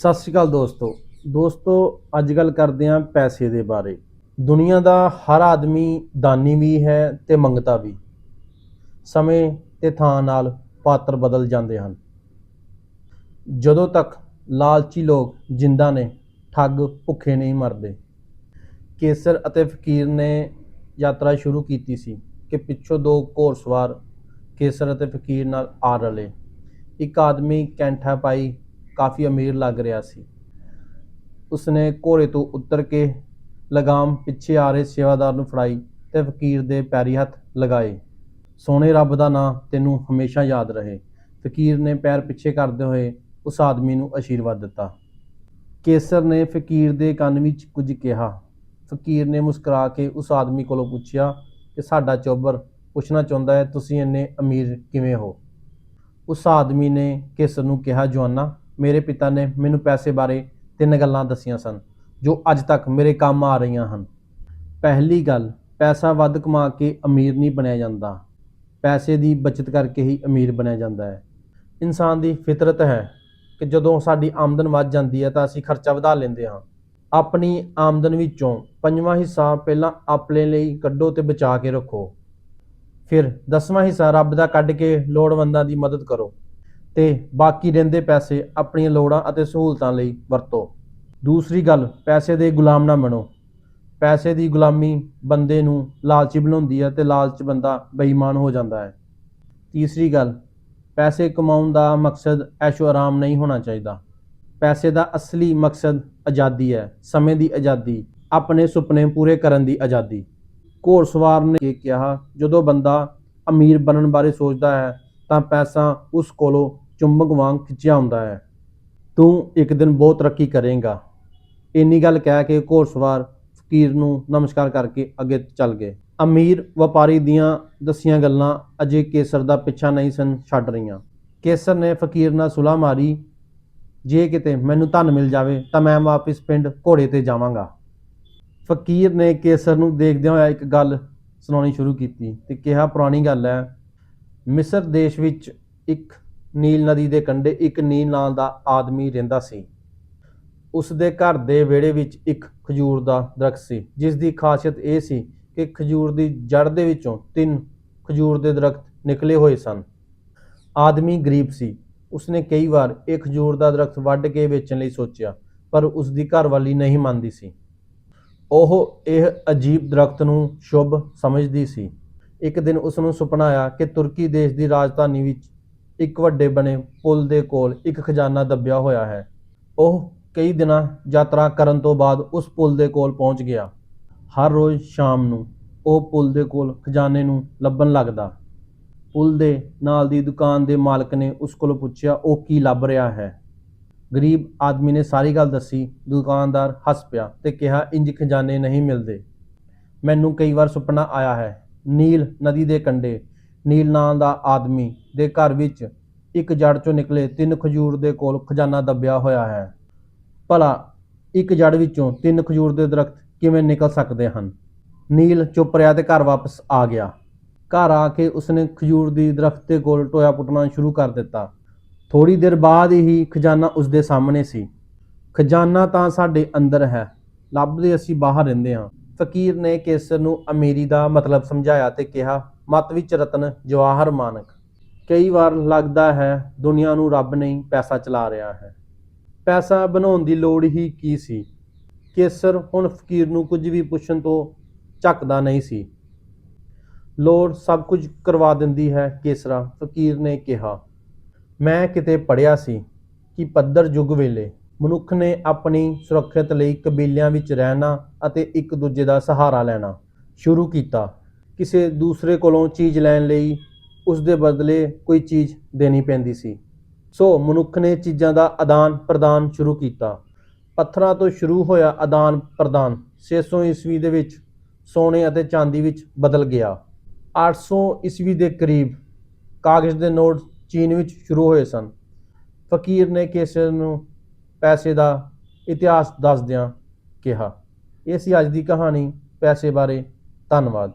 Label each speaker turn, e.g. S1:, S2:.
S1: ਸਤਿ ਸ਼੍ਰੀ ਅਕਾਲ ਦੋਸਤੋ। ਦੋਸਤੋ, ਅੱਜ ਗੱਲ ਕਰਦੇ ਹਾਂ ਪੈਸੇ ਦੇ ਬਾਰੇ। ਦੁਨੀਆ ਦਾ ਹਰ ਆਦਮੀ ਦਾਨੀ ਵੀ ਹੈ ਤੇ ਮੰਗਤਾ ਵੀ। ਸਮੇਂ ਤੇ ਥਾਂ ਨਾਲ ਪਾਤਰ ਬਦਲ ਜਾਂਦੇ ਹਨ। ਜਦੋਂ ਤੱਕ ਲਾਲਚੀ ਲੋਕ ਜਿੰਦਾ ਨੇ, ਠੱਗ ਭੁੱਖੇ ਨਹੀਂ ਮਰਦੇ। ਕੇਸਰ ਅਤੇ ਫਕੀਰ ਨੇ ਯਾਤਰਾ ਸ਼ੁਰੂ ਕੀਤੀ ਸੀ ਕਿ ਪਿੱਛੋਂ ਦੋ ਘੋੜਸਵਾਰ ਕੇਸਰ ਅਤੇ ਫਕੀਰ ਨਾਲ ਆ ਰਲੇ। ਇੱਕ ਆਦਮੀ ਕੈਂਠਾ ਪਾਈ ਕਾਫੀ ਅਮੀਰ ਲੱਗ ਰਿਹਾ ਸੀ। ਉਸਨੇ ਘੋੜੇ ਤੋਂ ਉਤਰ ਕੇ ਲਗਾਮ ਪਿੱਛੇ ਆ ਰਹੇ ਸੇਵਾਦਾਰ ਨੂੰ ਫੜਾਈ ਤੇ ਫਕੀਰ ਦੇ ਪੈਰੀ ਹੱਥ ਲਗਾਏ। ਸੋਹਣੇ ਰੱਬ ਦਾ ਨਾਂ ਤੈਨੂੰ ਹਮੇਸ਼ਾ ਯਾਦ ਰਹੇ। ਫਕੀਰ ਨੇ ਪੈਰ ਪਿੱਛੇ ਕਰਦੇ ਹੋਏ ਉਸ ਆਦਮੀ ਨੂੰ ਅਸ਼ੀਰਵਾਦ ਦਿੱਤਾ। ਕੇਸਰ ਨੇ ਫਕੀਰ ਦੇ ਕੰਨ ਵਿੱਚ ਕੁਝ ਕਿਹਾ। ਫਕੀਰ ਨੇ ਮੁਸਕਰਾ ਕੇ ਉਸ ਆਦਮੀ ਕੋਲੋਂ ਪੁੱਛਿਆ ਕਿ, ਸਾਡਾ ਚੋਬਰ ਪੁੱਛਣਾ ਚਾਹੁੰਦਾ ਹੈ, ਤੁਸੀਂ ਇੰਨੇ ਅਮੀਰ ਕਿਵੇਂ ਹੋ? ਉਸ ਆਦਮੀ ਨੇ ਕੇਸਰ ਨੂੰ ਕਿਹਾ, ਜਵਾਨਾ ਮੇਰੇ ਪਿਤਾ ਨੇ ਮੈਨੂੰ ਪੈਸੇ ਬਾਰੇ ਤਿੰਨ ਗੱਲਾਂ ਦੱਸੀਆਂ ਸਨ, ਜੋ ਅੱਜ ਤੱਕ ਮੇਰੇ ਕੰਮ ਆ ਰਹੀਆਂ ਹਨ। ਪਹਿਲੀ ਗੱਲ, ਪੈਸਾ ਵੱਧ ਕਮਾ ਕੇ ਅਮੀਰ ਨਹੀਂ ਬਣਿਆ ਜਾਂਦਾ। ਪੈਸੇ ਦੀ ਬਚਤ ਕਰਕੇ ਹੀ ਅਮੀਰ ਬਣਿਆ ਜਾਂਦਾ ਹੈ। ਇਨਸਾਨ ਦੀ ਫਿਤਰਤ ਹੈ ਕਿ ਜਦੋਂ ਸਾਡੀ ਆਮਦਨ ਵੱਧ ਜਾਂਦੀ ਹੈ ਤਾਂ ਅਸੀਂ ਖਰਚਾ ਵਧਾ ਲੈਂਦੇ ਹਾਂ। ਆਪਣੀ ਆਮਦਨ ਵਿੱਚੋਂ ਪੰਜਵਾਂ ਹਿੱਸਾ ਪਹਿਲਾਂ ਆਪਣੇ ਲਈ ਕੱਢੋ ਤੇ ਬਚਾ ਕੇ ਰੱਖੋ। ਫਿਰ ਦਸਵਾਂ ਹਿੱਸਾ ਰੱਬ ਦਾ ਕੱਢ ਕੇ ਲੋੜਵੰਦਾਂ ਦੀ ਮਦਦ ਕਰੋ। ਤੇ ਬਾਕੀ ਰਹਿੰਦੇ ਪੈਸੇ ਆਪਣੀਆਂ ਲੋੜਾਂ ਅਤੇ ਸਹੂਲਤਾਂ ਲਈ ਵਰਤੋ। ਦੂਸਰੀ ਗੱਲ, ਪੈਸੇ ਦੇ ਗੁਲਾਮ ਨਾ ਬਣੋ। ਪੈਸੇ ਦੀ ਗੁਲਾਮੀ ਬੰਦੇ ਨੂੰ ਲਾਲਚੀ ਬਣਾਉਂਦੀ ਹੈ ਤੇ ਲਾਲਚ ਬੰਦਾ ਬੇਈਮਾਨ ਹੋ ਜਾਂਦਾ ਹੈ। ਤੀਸਰੀ ਗੱਲ, ਪੈਸੇ ਕਮਾਉਣ ਦਾ ਮਕਸਦ ਐਸ਼ੋ ਆਰਾਮ ਨਹੀਂ ਹੋਣਾ ਚਾਹੀਦਾ। ਪੈਸੇ ਦਾ ਅਸਲੀ ਮਕਸਦ ਆਜ਼ਾਦੀ ਹੈ, ਸਮੇਂ ਦੀ ਆਜ਼ਾਦੀ, ਆਪਣੇ ਸੁਪਨੇ ਪੂਰੇ ਕਰਨ ਦੀ ਆਜ਼ਾਦੀ। ਘੋੜਸਵਾਰ ਨੇ ਕਿਹਾ, ਜਦੋਂ ਬੰਦਾ ਅਮੀਰ ਬਣਨ ਬਾਰੇ ਸੋਚਦਾ ਹੈ ਤਾਂ ਪੈਸਾ ਉਸ ਕੋਲੋਂ ਚੁੰਬਕ ਵਾਂਗ ਖਿੱਚਿਆ ਹੁੰਦਾ ਹੈ। ਤੂੰ ਇੱਕ ਦਿਨ ਬਹੁਤ ਤਰੱਕੀ ਕਰੇਂਗਾ। ਇੰਨੀ ਗੱਲ ਕਹਿ ਕੇ ਘੋੜਸਵਾਰ ਫਕੀਰ ਨੂੰ ਨਮਸਕਾਰ ਕਰਕੇ ਅੱਗੇ ਚੱਲ ਗਏ। ਅਮੀਰ ਵਪਾਰੀ ਦੀਆਂ ਦਸੀਆਂ ਗੱਲਾਂ ਅਜੇ ਕੇਸਰ ਦਾ ਪਿੱਛਾ ਨਹੀਂ ਸਨ ਛੱਡ ਰਹੀਆਂ। ਕੇਸਰ ਨੇ ਫਕੀਰ ਨਾਲ ਸੁਲਾ ਮਾਰੀ, ਜੇ ਕਿਤੇ ਮੈਨੂੰ ਧਨ ਮਿਲ ਜਾਵੇ ਤਾਂ ਮੈਂ ਵਾਪਿਸ ਪਿੰਡ ਘੋੜੇ ਤੇ ਜਾਵਾਂਗਾ। ਫਕੀਰ ਨੇ ਕੇਸਰ ਨੂੰ ਦੇਖਦਿਆਂ ਹੋਇਆ ਇੱਕ ਗੱਲ ਸੁਣਾਉਣੀ ਸ਼ੁਰੂ ਕੀਤੀ ਤੇ ਕਿਹਾ, ਪੁਰਾਣੀ ਗੱਲ ਹੈ ਮਿਸਰ ਦੇਸ਼ ਵਿੱਚ ਇੱਕ ਨੀਲ ਨਦੀ ਦੇ ਕੰਢੇ ਇੱਕ ਨੀਲ ਨਾਂ ਦਾ ਆਦਮੀ ਰਹਿੰਦਾ ਸੀ। ਉਸ ਦੇ ਘਰ ਦੇ ਵਿਹੜੇ ਵਿੱਚ ਇੱਕ ਖਜੂਰ ਦਾ ਦਰਖਤ ਸੀ, ਜਿਸ ਦੀ ਖਾਸੀਅਤ ਇਹ ਸੀ ਕਿ ਖਜੂਰ ਦੀ ਜੜ ਦੇ ਵਿੱਚੋਂ ਤਿੰਨ ਖਜੂਰ ਦੇ ਦਰਖਤ ਨਿਕਲੇ ਹੋਏ ਸਨ। ਆਦਮੀ ਗਰੀਬ ਸੀ। ਉਸਨੇ ਕਈ ਵਾਰ ਇਹ ਖਜੂਰ ਦਾ ਦਰਖਤ ਵੱਢ ਕੇ ਵੇਚਣ ਲਈ ਸੋਚਿਆ, ਪਰ ਉਸ ਦੀ ਘਰਵਾਲੀ ਨਹੀਂ ਮੰਨਦੀ ਸੀ। ਉਹ ਇਹ ਅਜੀਬ ਦਰਖਤ ਨੂੰ ਸ਼ੁਭ ਸਮਝਦੀ ਸੀ। ਇੱਕ ਦਿਨ ਉਸ ਨੂੰ ਸੁਪਨਾ ਆਇਆ ਕਿ ਤੁਰਕੀ ਦੇਸ਼ ਦੀ ਰਾਜਧਾਨੀ ਵਿੱਚ ਇੱਕ ਵੱਡੇ ਬਣੇ ਪੁਲ ਦੇ ਕੋਲ ਇੱਕ ਖਜ਼ਾਨਾ ਦੱਬਿਆ ਹੋਇਆ ਹੈ। ਉਹ ਕਈ ਦਿਨਾਂ ਯਾਤਰਾ ਕਰਨ ਤੋਂ ਬਾਅਦ ਉਸ ਪੁਲ ਦੇ ਕੋਲ ਪਹੁੰਚ ਗਿਆ। ਹਰ ਰੋਜ਼ ਸ਼ਾਮ ਨੂੰ ਉਹ ਪੁਲ ਦੇ ਕੋਲ ਖਜ਼ਾਨੇ ਨੂੰ ਲੱਭਣ ਲੱਗਦਾ। ਪੁਲ ਦੇ ਨਾਲ ਦੀ ਦੁਕਾਨ ਦੇ ਮਾਲਕ ਨੇ ਉਸ ਕੋਲੋਂ ਪੁੱਛਿਆ, ਉਹ ਕੀ ਲੱਭ ਰਿਹਾ ਹੈ? ਗਰੀਬ ਆਦਮੀ ਨੇ ਸਾਰੀ ਗੱਲ ਦੱਸੀ। ਦੁਕਾਨਦਾਰ ਹੱਸ ਪਿਆ ਤੇ ਕਿਹਾ, ਇੰਜ ਖਜ਼ਾਨੇ ਨਹੀਂ ਮਿਲਦੇ। ਮੈਨੂੰ ਕਈ ਵਾਰ ਸੁਪਨਾ ਆਇਆ ਹੈ ਨੀਲ ਨਦੀ ਦੇ ਕੰਢੇ। ਨੀਲ ਨਾਂ ਦਾ ਆਦਮੀ ਦੇ ਘਰ ਵਿੱਚ ਇੱਕ ਜੜ ਚੋਂ ਨਿਕਲੇ ਤਿੰਨ ਖਜੂਰ ਦੇ ਕੋਲ ਖਜ਼ਾਨਾ ਦੱਬਿਆ ਹੋਇਆ ਹੈ। ਭਲਾ, ਇੱਕ ਜੜ ਵਿੱਚੋਂ ਤਿੰਨ ਖਜੂਰ ਦੇ ਦਰਖਤ ਕਿਵੇਂ ਨਿਕਲ ਸਕਦੇ ਹਨ? ਨੀਲ ਚੁੱਪ ਰਿਹਾ ਤੇ ਘਰ ਵਾਪਸ ਆ ਗਿਆ। ਘਰ ਆ ਕੇ ਉਸਨੇ ਖਜੂਰ ਦੀ ਦਰਖਤ ਦੇ ਕੋਲ ਟੋਇਆ ਪੁੱਟਣਾ ਸ਼ੁਰੂ ਕਰ ਦਿੱਤਾ। ਥੋੜੀ ਦੇਰ ਬਾਅਦ ਹੀ ਖਜ਼ਾਨਾ ਉਸਦੇ ਸਾਹਮਣੇ ਸੀ। ਖਜ਼ਾਨਾ ਤਾਂ ਸਾਡੇ ਅੰਦਰ ਹੈ। ਲੱਭਦੇ ਅਸੀਂ ਬਾਹਰ ਰਹਿੰਦੇ ਹਾਂ। ਫਕੀਰ ਨੇ ਕੇਸਰ ਨੂੰ ਅਮੀਰੀ ਦਾ ਮਤਲਬ ਸਮਝਾਇਆ ਤੇ ਕਿਹਾ, ਮਤ ਵਿੱਚ ਰਤਨ, ਜਵਾਹਰ ਮਾਨਕ। ਕਈ ਵਾਰ ਲੱਗਦਾ ਹੈ, ਦੁਨੀਆ ਨੂੰ ਰੱਬ ਨਹੀਂ, ਪੈਸਾ ਚਲਾ ਰਿਹਾ ਹੈ। ਪੈਸਾ ਬਣਾਉਣ ਦੀ ਲੋੜ ਹੀ ਕੀ ਸੀ? ਕੇਸਰ ਹੁਣ ਫਕੀਰ ਨੂੰ ਕੁਝ ਵੀ ਪੁੱਛਣ ਤੋਂ ਝੱਕਦਾ ਨਹੀਂ ਸੀ। ਲੋੜ ਸਭ ਕੁਝ ਕਰਵਾ ਦਿੰਦੀ ਹੈ, ਕੇਸਰਾ, ਫਕੀਰ ਨੇ ਕਿਹਾ। ਮੈਂ ਕਿਤੇ ਪੜਿਆ ਸੀ ਕਿ ਪੱਧਰ ਯੁੱਗ ਵੇਲੇ ਮਨੁੱਖ ਨੇ ਆਪਣੀ ਸੁਰੱਖਿਅਤ ਲਈ ਕਬੀਲਿਆਂ ਵਿੱਚ ਰਹਿਣਾ ਅਤੇ ਇੱਕ ਦੂਜੇ ਦਾ ਸਹਾਰਾ ਲੈਣਾ ਸ਼ੁਰੂ ਕੀਤਾ। ਕਿਸੇ ਦੂਸਰੇ ਕੋਲੋਂ ਚੀਜ਼ ਲੈਣ ਲਈ ਉਸ ਦੇ ਬਦਲੇ ਕੋਈ ਚੀਜ਼ ਦੇਣੀ ਪੈਂਦੀ ਸੀ। ਸੋ ਮਨੁੱਖ ਨੇ ਚੀਜ਼ਾਂ ਦਾ ਆਦਾਨ ਪ੍ਰਦਾਨ ਸ਼ੁਰੂ ਕੀਤਾ। ਪੱਥਰਾਂ ਤੋਂ ਸ਼ੁਰੂ ਹੋਇਆ ਆਦਾਨ ਪ੍ਰਦਾਨ 600 ਈਸਵੀ ਦੇ ਵਿੱਚ ਸੋਨੇ ਅਤੇ ਚਾਂਦੀ ਵਿੱਚ ਬਦਲ ਗਿਆ। 800 ਈਸਵੀ ਦੇ ਕਰੀਬ ਕਾਗਜ਼ ਦੇ ਨੋਟ ਚੀਨ ਵਿੱਚ ਸ਼ੁਰੂ ਹੋਏ ਸਨ। ਫਕੀਰ ਨੇ ਕੇਸਰ ਨੂੰ ਪੈਸੇ ਦਾ ਇਤਿਹਾਸ ਦੱਸਦਿਆਂ ਕਿਹਾ। ਇਹ ਸੀ ਅੱਜ ਦੀ ਕਹਾਣੀ। ਪੈਸੇ ਬਾਰੇ ਧੰਨਵਾਦ।